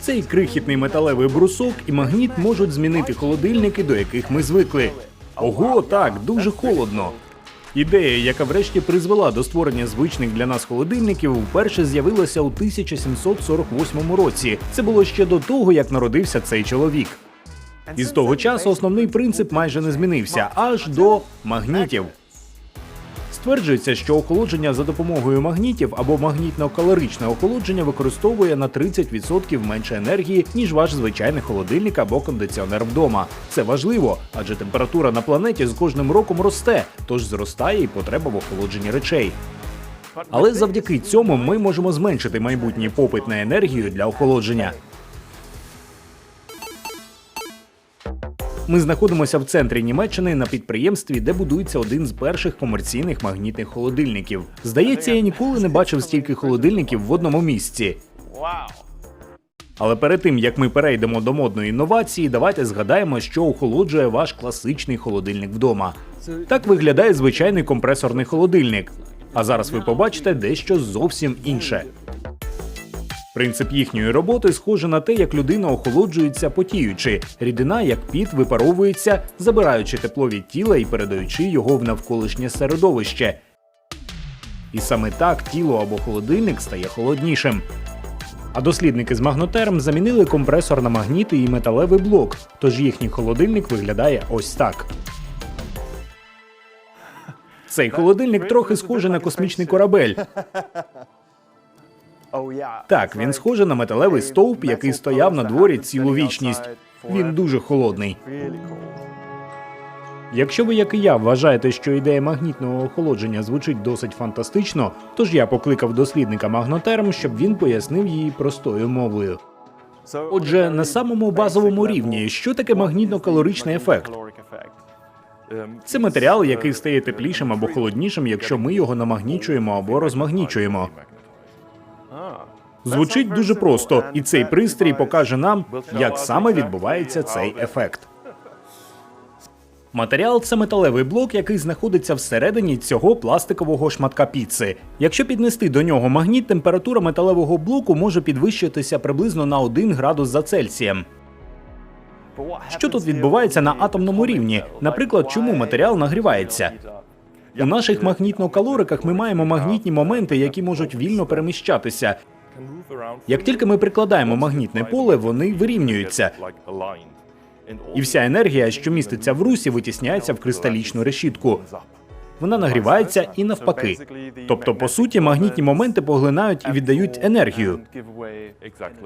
Цей крихітний металевий брусок і магніт можуть змінити холодильники, до яких ми звикли. Ого, так, дуже холодно. Ідея, яка врешті призвела до створення звичних для нас холодильників, вперше з'явилася у 1748 році. Це було ще до того, як народився цей чоловік. І з того часу основний принцип майже не змінився аж до магнітів. Стверджується, що охолодження за допомогою магнітів або магнітно-калоричне охолодження використовує на 30% менше енергії, ніж ваш звичайний холодильник або кондиціонер вдома. Це важливо, адже температура на планеті з кожним роком росте, тож зростає і потреба в охолодженні речей. Але завдяки цьому ми можемо зменшити майбутній попит на енергію для охолодження. Ми знаходимося в центрі Німеччини на підприємстві, де будується один з перших комерційних магнітних холодильників. Здається, я ніколи не бачив стільки холодильників в одному місці. Але перед тим як ми перейдемо до модної інновації, давайте згадаємо, що охолоджує ваш класичний холодильник вдома. Так виглядає звичайний компресорний холодильник. А зараз ви побачите дещо зовсім інше. Принцип їхньої роботи схоже на те, як людина охолоджується потіючи. Рідина, як піт, випаровується, забираючи тепло від тіла і передаючи його в навколишнє середовище. І саме так тіло або холодильник стає холоднішим. А дослідники з Магнотерм замінили компресор на магніти і металевий блок, тож їхній холодильник виглядає ось так. Цей холодильник трохи схожий на космічний корабель. Так, він схожий на металевий стовп, який стояв на дворі цілу вічність. Він дуже холодний. Якщо ви, як і я, вважаєте, що ідея магнітного охолодження звучить досить фантастично, тож я покликав дослідника Магнотерм, щоб він пояснив її простою мовою. Отже, на самому базовому рівні, що таке магнітно-калоричний ефект? Це матеріал, який стає теплішим або холоднішим, якщо ми його намагнічуємо або розмагнічуємо. Звучить дуже просто, і цей пристрій покаже нам, як саме відбувається цей ефект. Матеріал це металевий блок, який знаходиться всередині цього пластикового шматка піци. Якщо піднести до нього магніт, температура металевого блоку може підвищитися приблизно на 1 градус за Цельсієм. Що тут відбувається на атомному рівні? Наприклад, чому матеріал нагрівається? У наших магнітно-калориках ми маємо магнітні моменти, які можуть вільно переміщатися. Як тільки ми прикладаємо магнітне поле, вони вирівнюються. І вся енергія, що міститься в русі, витісняється в кристалічну решітку. Вона нагрівається і навпаки. Тобто, по суті, магнітні моменти поглинають і віддають енергію.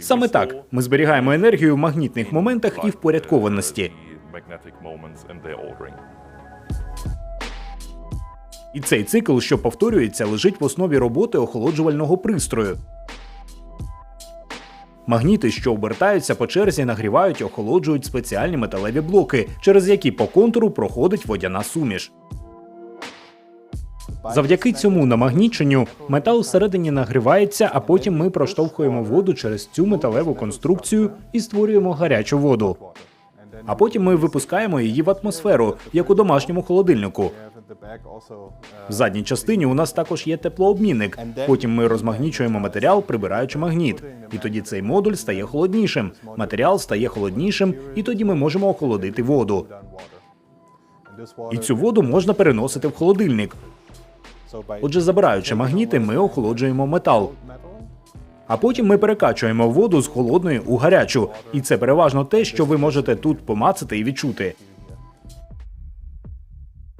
Саме так ми зберігаємо енергію в магнітних моментах і впорядкованості. І цей цикл, що повторюється, лежить в основі роботи охолоджувального пристрою. Магніти, що обертаються по черзі, нагрівають і охолоджують спеціальні металеві блоки, через які по контуру проходить водяна суміш. Завдяки цьому намагніченню метал всередині нагрівається, а потім ми проштовхуємо воду через цю металеву конструкцію і створюємо гарячу воду. А потім ми випускаємо її в атмосферу, як у домашньому холодильнику. В задній частині у нас також є теплообмінник. Потім ми розмагнічуємо матеріал, прибираючи магніт. І тоді цей модуль стає холоднішим. Матеріал стає холоднішим, і тоді ми можемо охолодити воду. І цю воду можна переносити в холодильник. Отже, забираючи магніти, ми охолоджуємо метал. А потім ми перекачуємо воду з холодної у гарячу, і це переважно те, що ви можете тут помацати і відчути.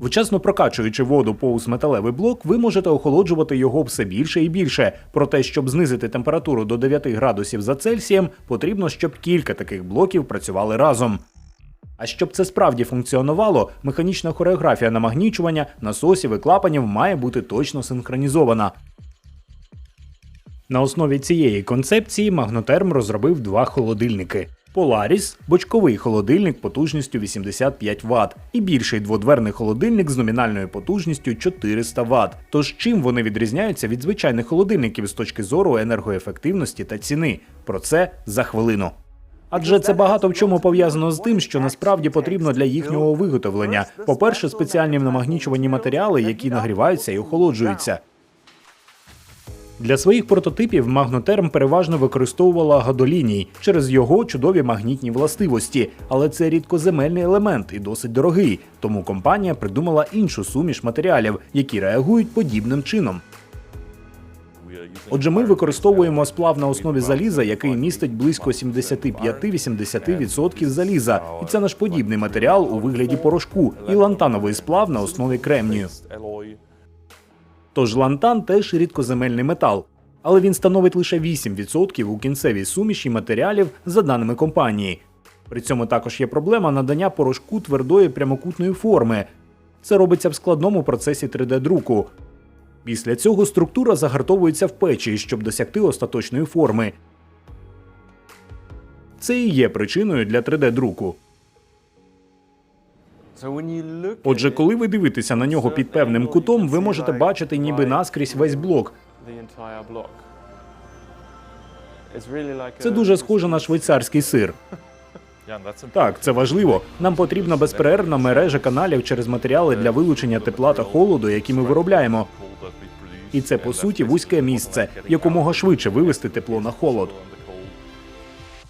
Вчасно прокачуючи воду повз металевий блок, ви можете охолоджувати його все більше і більше. Проте, щоб знизити температуру до 9 градусів за Цельсієм, потрібно, щоб кілька таких блоків працювали разом. А щоб це справді функціонувало, механічна хореографія намагнічування, насосів і клапанів має бути точно синхронізована. На основі цієї концепції Магнотерм розробив два холодильники. Polaris – бочковий холодильник потужністю 85 Вт і більший дводверний холодильник з номінальною потужністю 400 Вт. Тож чим вони відрізняються від звичайних холодильників з точки зору енергоефективності та ціни? Про це за хвилину. Адже це багато в чому пов'язано з тим, що насправді потрібно для їхнього виготовлення. По-перше, спеціальні намагнічувані матеріали, які нагріваються і охолоджуються. Для своїх прототипів Магнотерм переважно використовувала гадоліній через його чудові магнітні властивості, але це рідкоземельний елемент і досить дорогий. Тому компанія придумала іншу суміш матеріалів, які реагують подібним чином. Отже, ми використовуємо сплав на основі заліза, який містить близько 75-80% заліза, і це наш подібний матеріал у вигляді порошку і лантановий сплав на основі кремнію. Тож лантан теж рідкоземельний метал, але він становить лише 8% у кінцевій суміші матеріалів за даними компанії. При цьому також є проблема надання порошку твердої прямокутної форми. Це робиться в складному процесі 3D-друку. Після цього структура загартовується в печі, щоб досягти остаточної форми. Це і є причиною для 3D-друку. Отже, коли ви дивитеся на нього під певним кутом, ви можете бачити ніби наскрізь весь блок. Це дуже схоже на швейцарський сир. Так, це важливо. Нам потрібна безперервна мережа каналів через матеріали для вилучення тепла та холоду, які ми виробляємо. І це по суті вузьке місце, якомога швидше вивести тепло на холод.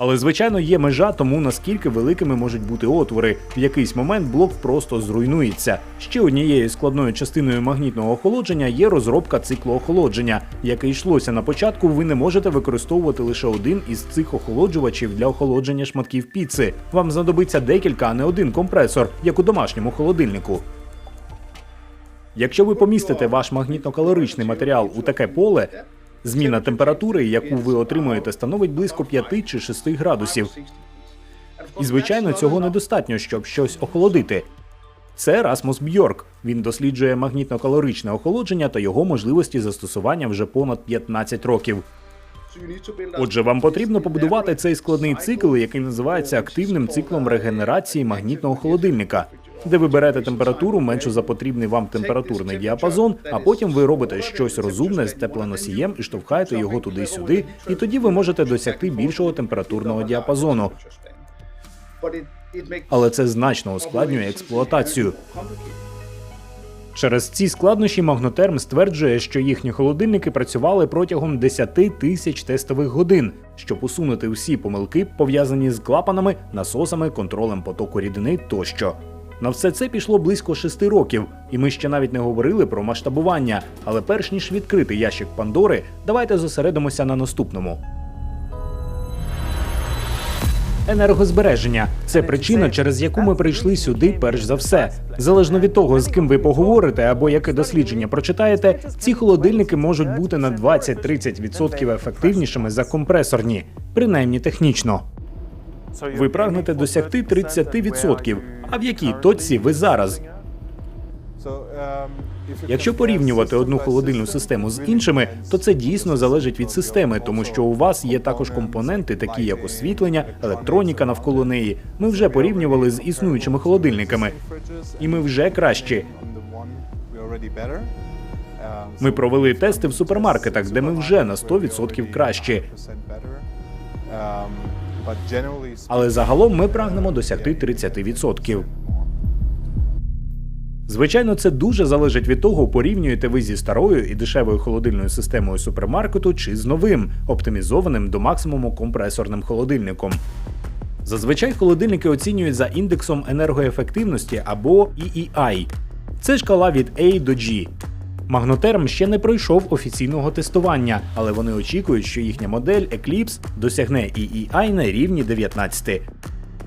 Але звичайно є межа тому, наскільки великими можуть бути отвори. В якийсь момент блок просто зруйнується. Ще однією складною частиною магнітного охолодження є розробка циклу охолодження. Як і йшлося на початку, ви не можете використовувати лише один із цих охолоджувачів для охолодження шматків піци. Вам знадобиться декілька, а не один компресор, як у домашньому холодильнику. Якщо ви помістите ваш магнітно-калоричний матеріал у таке поле, зміна температури, яку ви отримуєте, становить близько 5 чи 6 градусів. І звичайно, цього недостатньо, щоб щось охолодити. Це Расмус Бьорк. Він досліджує магнітно-калоричне охолодження та його можливості застосування вже понад 15 років. Отже, вам потрібно побудувати цей складний цикл, який називається активним циклом регенерації магнітного холодильника, де ви берете температуру меншу за потрібний вам температурний діапазон, а потім ви робите щось розумне з теплоносієм і штовхаєте його туди-сюди, і тоді ви можете досягти більшого температурного діапазону. Але це значно ускладнює експлуатацію. Через ці складнощі Магнотерм стверджує, що їхні холодильники працювали протягом 10 тисяч тестових годин, щоб усунути всі помилки, пов'язані з клапанами, насосами, контролем потоку рідини тощо. На все це пішло близько шести років, і ми ще навіть не говорили про масштабування. Але перш ніж відкрити ящик Пандори, давайте зосередимося на наступному. Енергозбереження це причина, через яку ми прийшли сюди перш за все. Залежно від того, з ким ви поговорите або яке дослідження прочитаєте, ці холодильники можуть бути на 20-30% ефективнішими за компресорні, принаймні технічно. Ви прагнете досягти 30%. А в якій точці ви зараз? Якщо порівнювати одну холодильну систему з іншими, то це дійсно залежить від системи, тому що у вас є також компоненти, такі як освітлення, електроніка навколо неї. Ми вже порівнювали з існуючими холодильниками, і ми вже кращі. Ми провели тести в супермаркетах, де ми вже на 100% кращі. Але загалом ми прагнемо досягти 30%. Звичайно, це дуже залежить від того, порівнюєте ви зі старою і дешевою холодильною системою супермаркету чи з новим, оптимізованим до максимуму компресорним холодильником. Зазвичай холодильники оцінюють за індексом енергоефективності або EEI. Це шкала від A до G. Магнотерм ще не пройшов офіційного тестування, але вони очікують, що їхня модель Eclipse досягне EEI на рівні 19.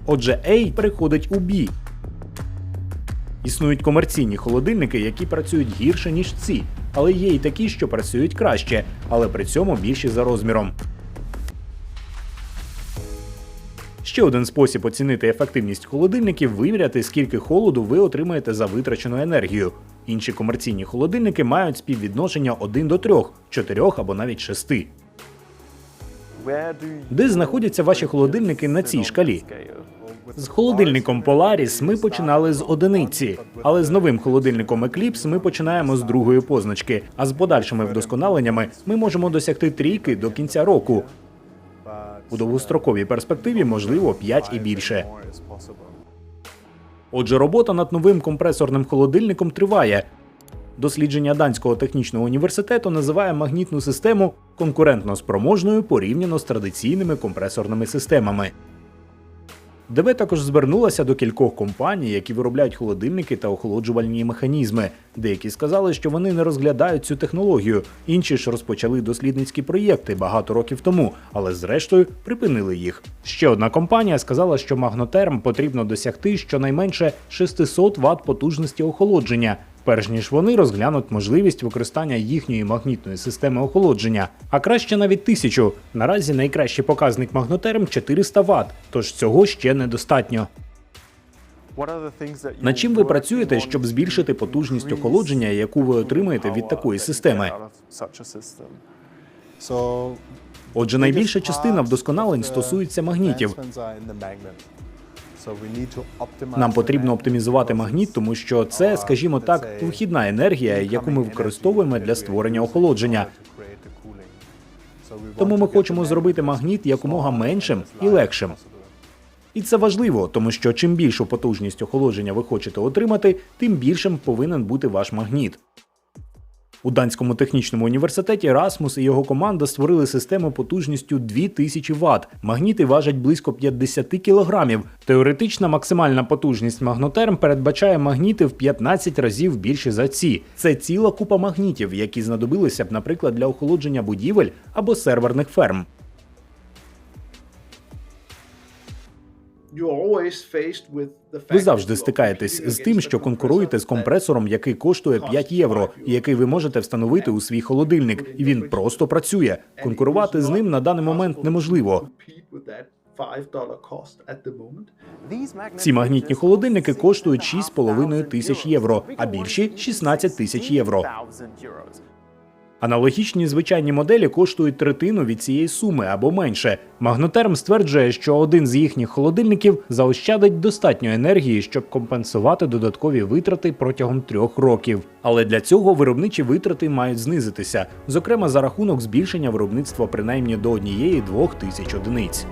Отже, A переходить у B. Існують комерційні холодильники, які працюють гірше, ніж ці, але є і такі, що працюють краще, але при цьому більші за розміром. Ще один спосіб оцінити ефективність холодильників виміряти, скільки холоду ви отримаєте за витрачену енергію. Інші комерційні холодильники мають співвідношення 1 до 3, 4 або навіть 6. Де знаходяться ваші холодильники на цій шкалі? З холодильником Polaris ми починали з одиниці, але з новим холодильником Eclipse ми починаємо з другої позначки. А з подальшими вдосконаленнями ми можемо досягти трійки до кінця року. У довгостроковій перспективі можливо 5 і більше. Отже, робота над новим компресорним холодильником триває. Дослідження Данського технічного університету називає магнітну систему конкурентно спроможною порівняно з традиційними компресорними системами. ДБ також звернулася до кількох компаній, які виробляють холодильники та охолоджувальні механізми. Деякі сказали, що вони не розглядають цю технологію, інші ж розпочали дослідницькі проєкти багато років тому, але зрештою припинили їх. Ще одна компанія сказала, що магнотерм потрібно досягти щонайменше 600 Вт потужності охолодження. Перш ніж вони розглянуть можливість використання їхньої магнітної системи охолодження, а краще навіть тисячу. Наразі найкращий показник магнотерм 400 Вт, тож цього ще недостатньо. Над чим ви працюєте, щоб збільшити потужність охолодження, яку ви отримаєте від такої системи? Отже, найбільша частина вдосконалень стосується магнітів. Нам потрібно оптимізувати магніт, тому що це, скажімо так, вихідна енергія, яку ми використовуємо для створення охолодження. Тому ми хочемо зробити магніт якомога меншим і легшим. І це важливо, тому що чим більшу потужність охолодження ви хочете отримати, тим більшим повинен бути ваш магніт. У Данському технічному університеті Расмус і його команда створили систему потужністю 2000 Вт. Магніти важать близько 50 кг. Теоретична максимальна потужність магнотерм передбачає магніти в 15 разів більше за ці. Це ціла купа магнітів, які знадобилися б, наприклад, для охолодження будівель або серверних ферм. Ви завжди стикаєтесь з тим, що конкуруєте з компресором, який коштує 5 євро, і який ви можете встановити у свій холодильник, і він просто працює. Конкурувати з ним на даний момент неможливо. Ці магнітні холодильники коштують 6,5 тисяч євро, а більші 16 тисяч євро. Аналогічні звичайні моделі коштують третину від цієї суми або менше. Магнотерм стверджує, що один з їхніх холодильників заощадить достатньо енергії, щоб компенсувати додаткові витрати протягом трьох років. Але для цього виробничі витрати мають знизитися, зокрема за рахунок збільшення виробництва принаймні до однієї-двох тисяч одиниць.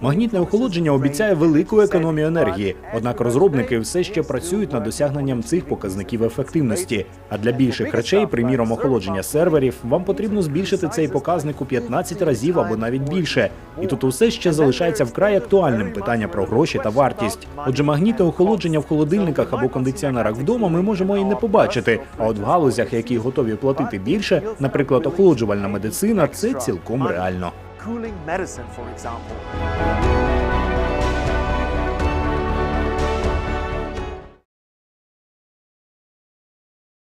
Магнітне охолодження обіцяє велику економію енергії, однак розробники все ще працюють над досягненням цих показників ефективності. А для більших речей, приміром охолодження серверів, вам потрібно збільшити цей показник у 15 разів або навіть більше. І тут усе ще залишається вкрай актуальним питання про гроші та вартість. Отже, магнітне охолодження в холодильниках або кондиціонерах вдома ми можемо і не побачити. А от в галузях, які готові платити більше, наприклад, охолоджувальна медицина, це цілком реально. Cooling medicine, for example.